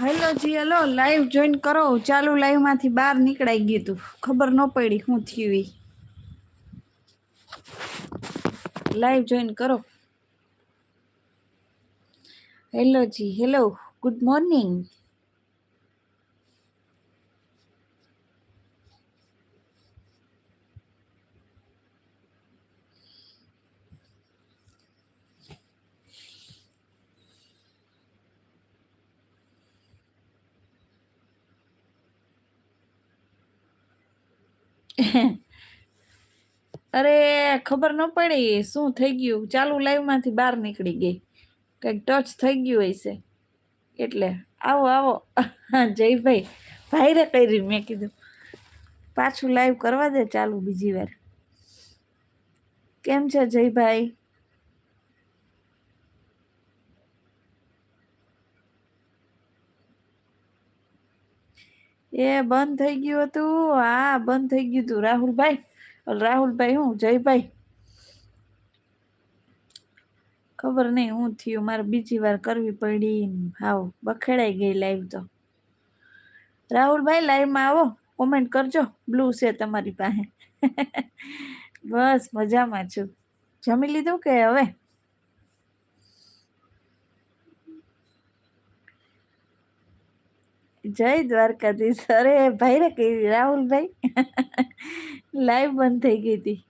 Hello જી hello live join કરો. ચાલુ લાઈવમાંથી બહાર નીકળાઈ ગયું તું. ખબર ન પડી હું થયું લાઈવ જોઈન કરો. હેલો જી હેલો ગુડ મોર્નિંગ અરે, ખબર ન પડી શું થઈ ગયું. ચાલુ લાઈવમાંથી બહાર નીકળી ગઈ. કંઈક ટચ થઈ ગયું હશે. એટલે આવો આવો. જયભાઈ, ભાઈરે કરી મેં કીધું. પાછું લાઈવ કરવા દે ચાલુ બીજી વાર. કેમ છે જયભાઈ? એ બંધ થઈ ગયું હતું. હા બંધ થઈ ગયું હતું. રાહુલભાઈ રાહુલભાઈ હું? જયભાઈ. ખબર નહીં હું થયું. મારે બીજી વાર કરવી પડી. હાવ, બખેડાઈ ગઈ લાઈવ તો. રાહુલભાઈ લાઈવમાં આવો. કોમેન્ટ કરજો. બ્લુ છે તમારી પાસે. બસ, મજામાં છું. જમી લીધું કે હવે? જય દ્વારકાધીશ. અરે ભાઈ રે કઈ રાહુલભાઈ? લાઈવ બંધ થઈ ગઈ હતી.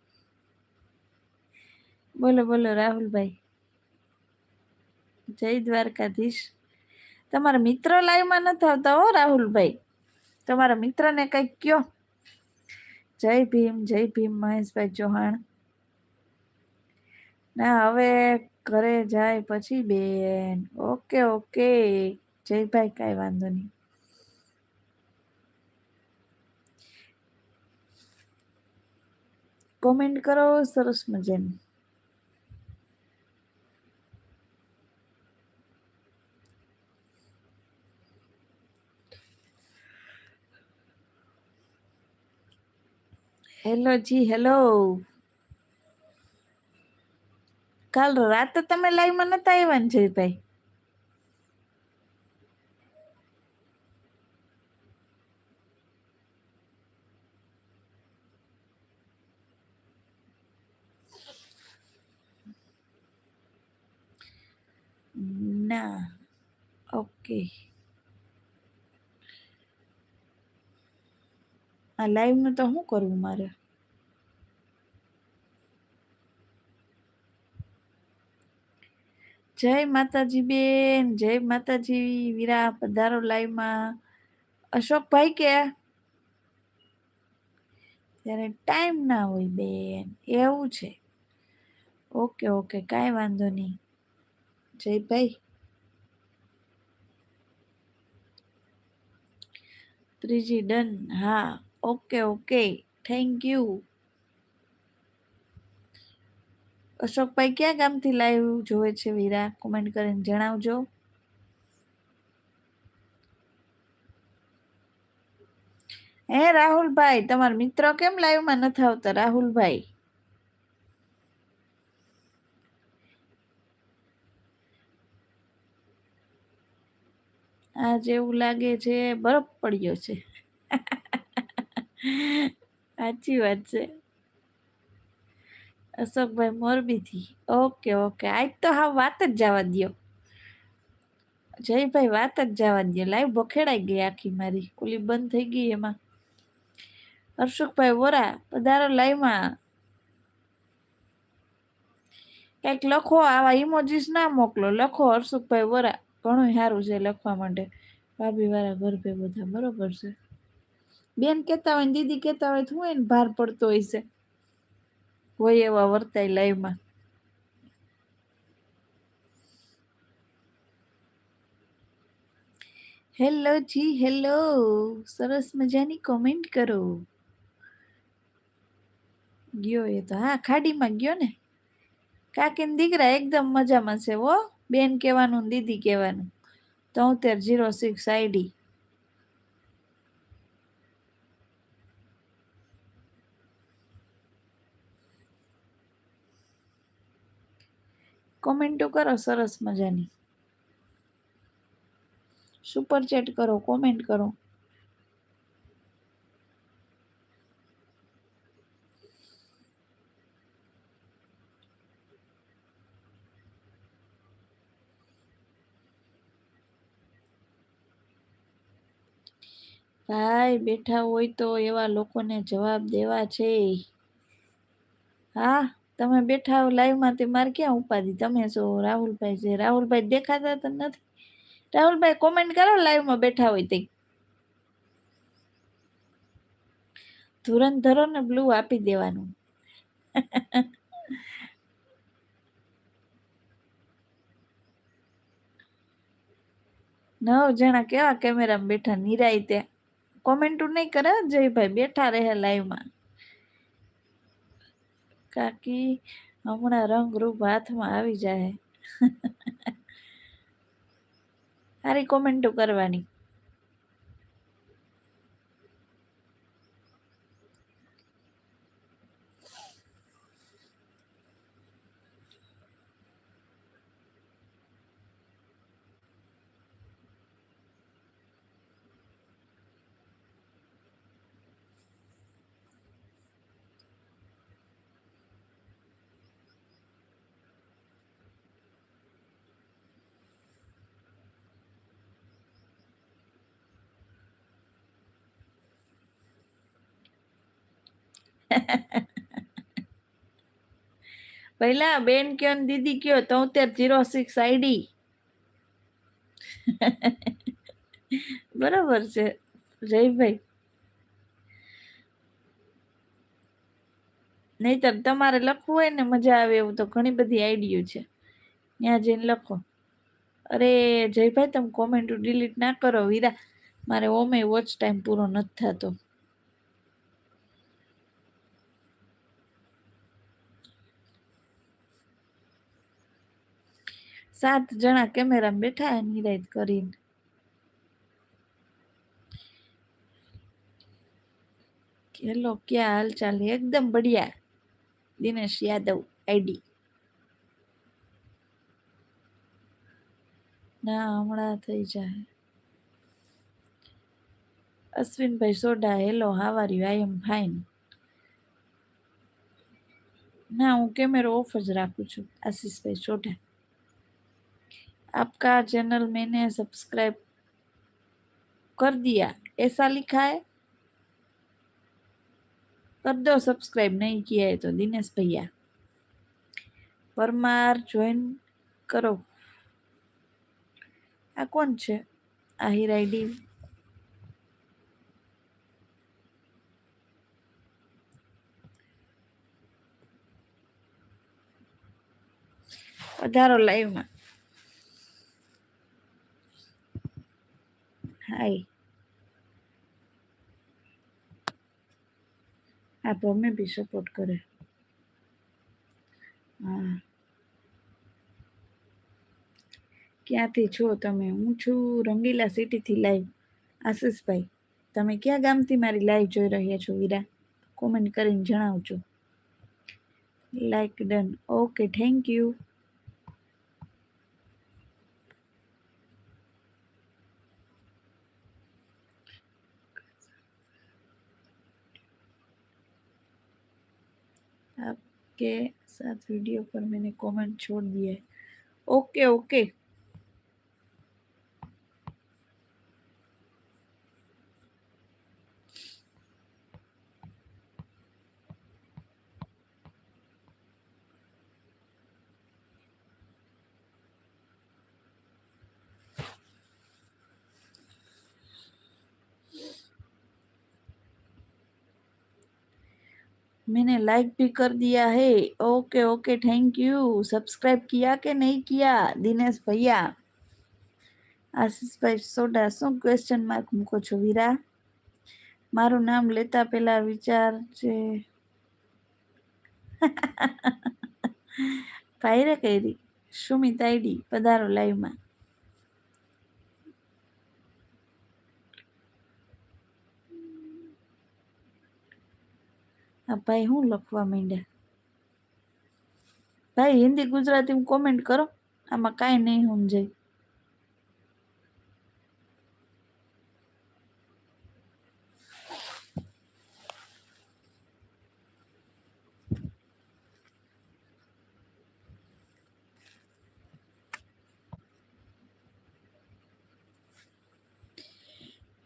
બોલો બોલો, રાહુલભાઈ. જય દ્વારકાધીશ. તમારા મિત્ર લાઈવમાં નથી આવતા હો, રાહુલભાઈ. તમારા મિત્રને કંઈક કયો. જય ભીમ જય ભીમ, મહેશભાઈ ચૌહાણ. ના, હવે ઘરે જાય પછી બેન. Okay okay. જયભાઈ, કાંઈ વાંધો નહીં. કોમેન્ટ કરો, સરસ મજાની. હેલો જી હેલો કાલ રાતે તમે લાઈવમાં નતા આવ્યા ને જયભાઈ ના ઓકે આ લાઈવનું તો શું કરવું મારે? જય માતાજી બેન, જય માતાજી વીરા પધારો લાઈવમાં અશોકભાઈ કે? ત્યારે ટાઈમ ના હોય બેન, એવું છે. ઓકે ઓકે કાંઈ વાંધો નહીં. જયભાઈ ત્રીજી ડન. હા, ઓકે ઓકે. Thank you. અશોકભાઈ ક્યાં ગામથી લાઈવ જોવે છે વીરા? કોમેન્ટ કરીને જણાવજો. હે રાહુલભાઈ, તમારા મિત્રો કેમ લાઈવમાં નથી આવતા? રાહુલભાઈ. આજ એવું લાગે છે બરફ પડ્યો છે. સાચી વાત છે. અશોકભાઈ મોરબીથી. Okay okay. આજ તો હા વાત જ જવા દો જયભાઈ વાત જ જવા દો લાઈવ બખેડાઈ ગઈ આખી મારી. ઓલી બંધ થઈ ગઈ એમાં. હર્ષુકભાઈ વોરા, પધારો લાઈવમાં. કંઈક લખો, આવા ઇમોજીસ ના મોકલો. લખો હર્ષુકભાઈ વોરા. ઘણું સારું છે લખવા માટે. ભાભી વાળા ઘર ભે બધા, બરોબર છે? બેન કહેતા હોય દીદી કહેતા હોય હું એને ભાર પડતો હોય છે? હોય એવા વર્તાય લાઈવમાં હેલો જી હેલો સરસ મજાની કોમેન્ટ કરો. ગયો એ તો. હા, ખાડીમાં ગયો ને? કાકીને દીકરા એકદમ મજામાં છે વો બેન કહેવાનું, દીદી કહેવાનું. તોતેર જીરો સિક્સ આઈડી કોમેન્ટો કરો, સરસ મજાની. સુપર ચેટ કરો કોમેન્ટ કરો. ભાઈ બેઠા હોય તો એવા લોકોને જવાબ દેવા છે. હા, તમે બેઠા હો લાઈવમાં તે મારે ક્યાં ઉપાધિ? તમે છો રાહુલભાઈ છે. રાહુલભાઈ દેખાતા તો નથી. રાહુલભાઈ કોમેન્ટ કરો લાઈવમાં બેઠા હોય તે ધુરંધરો ધરો ને બ્લુ આપી દેવાનું. નવ જણા કેવા કેમેરામાં બેઠા? નિરાઈ કોમેન્ટો નહીં કરે જયભાઈ? બેઠા રહે લાઈવમાં કાકી, હમણાં રંગ રૂપ હાથમાં આવી જાય સારી કોમેન્ટો કરવાની. પહેલા બેન કયો દીદી કયો તોતેર જીરો સિક્સ આઈડી બરોબર છે. જયભાઈ. નહીતર તમારે લખવું હોય ને મજા આવે એવું તો ઘણી બધી આઈડીઓ છે. ત્યાં જઈને લખો. અરે જયભાઈ, તમે કોમેન્ટ ડિલીટ ના કરો વીરા. મારે ઓમે વોચ ટાઈમ પૂરો નથી થતો. સાત જણા કેમેરામાં બેઠા નિરાયત કરીને. હેલો, ક્યાં હાલચાલ? એકદમ બઢિયા. દિનેશ યાદવ, આઈડી. ના, હમણાં થઈ જાય. અશ્વિનભાઈ Soda hello how you I am fine ના, હું કેમેરો ઓફ જ રાખું છું, આશીષભાઈ સોઢા. आपका चैनल मैंने सब्सक्राइब कर दिया ऐसा लिखा है कर दो सब्सक्राइब नहीं किया है तो दिनेश भैया પરમાર જોઈન કરો આ કોણ છે આહિર આઈડી વધારો લાઈવમાં હાય આ ભમે બી સપોર્ટ કરે હા ક્યાંથી છો તમે હું છું રંગીલા સિટીથી લાઈવ આશીષભાઈ તમે ક્યાં ગામથી મારી લાઈવ જોઈ રહ્યા છો વીરા કોમેન્ટ કરીને જણાવજો like done okay thank you आपके साथ वीडियो पर मैंने कमेंट छोड़ दिया है ओके ओके मैंने लाइक भी कर दिया है okay okay thank you subscribe किया કે નહીં કિયા દિનેશ ભૈયા આશીષભાઈ સોડા શું ક્વેશ્ચન માર્ક મૂકો છો વીરા મારું નામ લેતા પહેલા વિચાર છે ભાઈરે કરી સુમિત આઈડી પધારો લાઈવમાં આ ભાઈ હું લખવા માંડ્યા? ભાઈ, હિન્દી ગુજરાતી કોમેન્ટ કરો. આમાં કાંઈ નહીં સમજાય.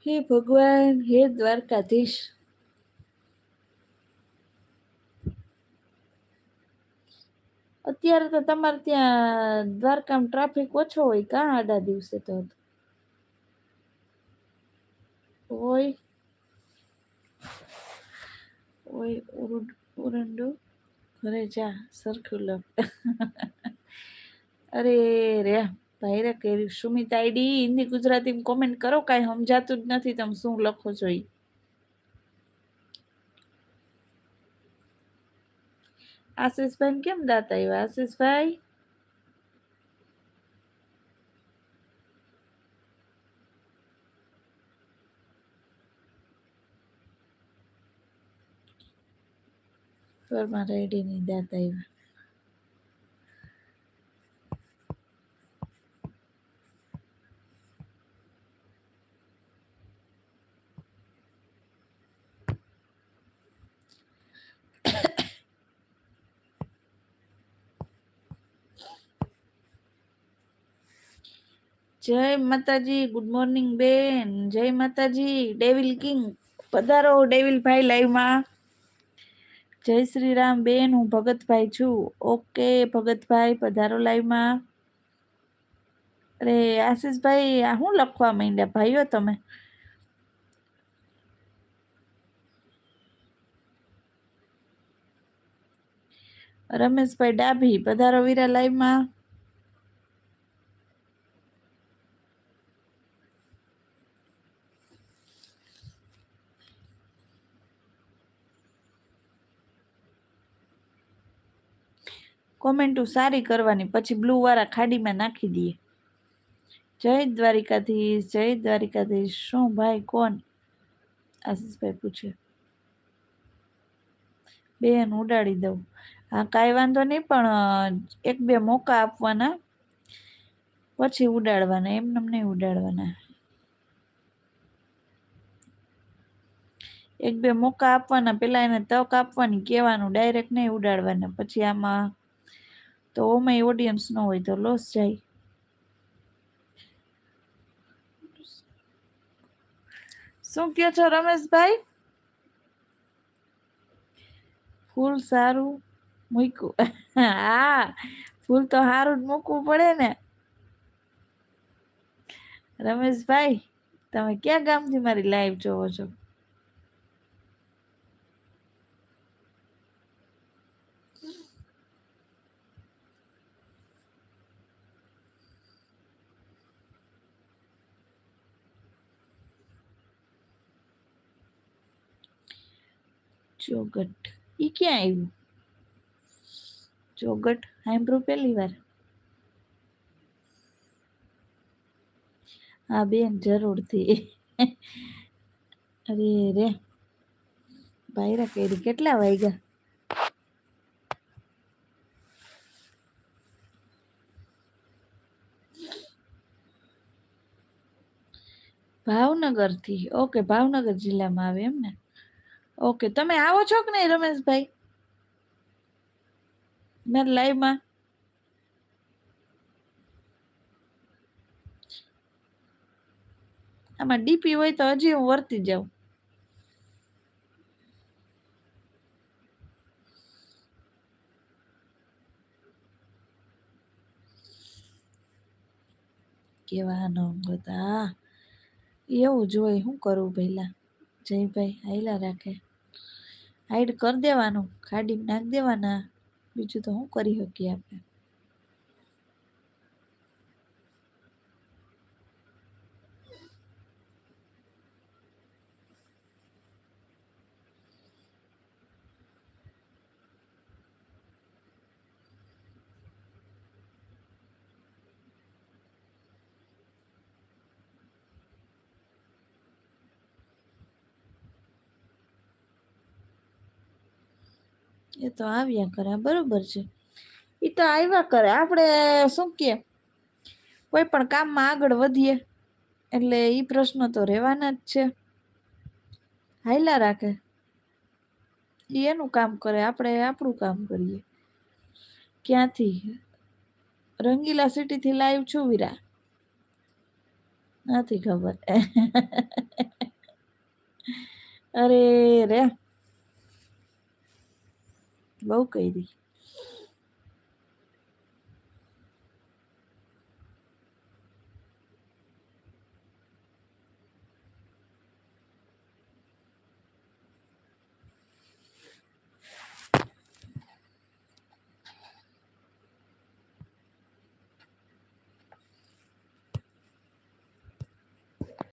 હે ભગવાન, હે દ્વારકાધીશ. અત્યારે તો તમારે ત્યાં દ્વારકામાં ટ્રાફિક ઓછો હોય કાં આડા દિવસે તો? હોય હોય ઉરુડ- ઘરે જા સરખું લખ અરે રે ભાઈ રે કેરી સુમિત આઈડી, હિન્દી ગુજરાતીમાં કોમેન્ટ કરો, કાંઈ સમજાતું જ નથી તમે શું લખો છો ઈ? આશીષભાઈ કેમ દાંત આવ્યા આશીષભાઈ રેડી ની દાંત આવ્યા જય માતાજી ગુડ મોર્નિંગ બેન. જય માતાજી ડેવિલ કિંગ પધારો ડેવિલ ભાઈ લાઈવમાં જય શ્રી રામ, બેન, હું ભગતભાઈ છું. ઓકે ભગતભાઈ, પધારો લાઈવમાં અરે, આશીષભાઈ, આ શું લખવા માંડ્યા? ભાઈઓ તમે. રમેશભાઈ ડાભી, પધારો વીરા લાઈવમાં કોમેન્ટો સારી કરવાની, પછી બ્લુ વાળા ખાડીમાં નાખી દઈએ. જય દ્વારિકાધીશ જય દ્વારિકાધીશ. શું ભાઈ, કોણ? આશીષભાઈ પૂછે. બેન ઉડાડી દઉં. હા, કાંઈ વાંધો નહીં, પણ એક બે મોકા આપવાના. પછી ઉડાડવાના, એમને નહીં ઉડાડવાના. એક બે મોકા આપવાના, પેલા એને તક આપવાની, કહેવાનું, ડાયરેક્ટ નહીં ઉડાડવાના. પછી આમાં તો ઓમાં ઓડિયન્સ ન હોય તો લોસ જાય. શું કહો છો રમેશભાઈ? ફૂલ સારું મૂક્યું. હા, ફૂલ તો સારું જ મૂકવું પડે ને. રમેશભાઈ, તમે ક્યાં ગામથી મારી લાઈવ જોવો છો? ચોગટ. એ ક્યાં આવ્યું? ચોગટ? સાંભળ્યું પહેલી વાર. હા, બેન, જરૂરથી. અરે રે. ભાઈરા કેરી કેટલા વાગ્યા ભાવનગરથી. ઓકે, ભાવનગર જિલ્લામાં આવે એમ ને? ઓકે, તમે આવો છો કે નહીં, રમેશભાઈ? મારી લાઈવમાં આમાં ડીપી હોય તો હજી હું વર્તી જાઉં. કેવા ન બધા. એવું જોઈ શું કરવું પહેલા? જયભાઈ હાઈલા રાખે. હાઈડ કરી દેવાનું, ખાડી નાખી દેવાના. બીજું તો શું કરી શકીએ આપણે? એ તો આવ્યા કરે, બરોબર છે. એ તો આવ્યા કરે. આપણે શું કહે કોઈ પણ કામમાં આગળ વધીએ, એટલે એ પ્રશ્ન તો રહેવાના જ છે. હાયલા રાખે. એ એનું કામ કરે, આપણે આપણું કામ કરીએ. ક્યાંથી? રંગીલા સિટીથી લાઈવ છું વીરા. નથી ખબર. અરે રે. બહુ કરી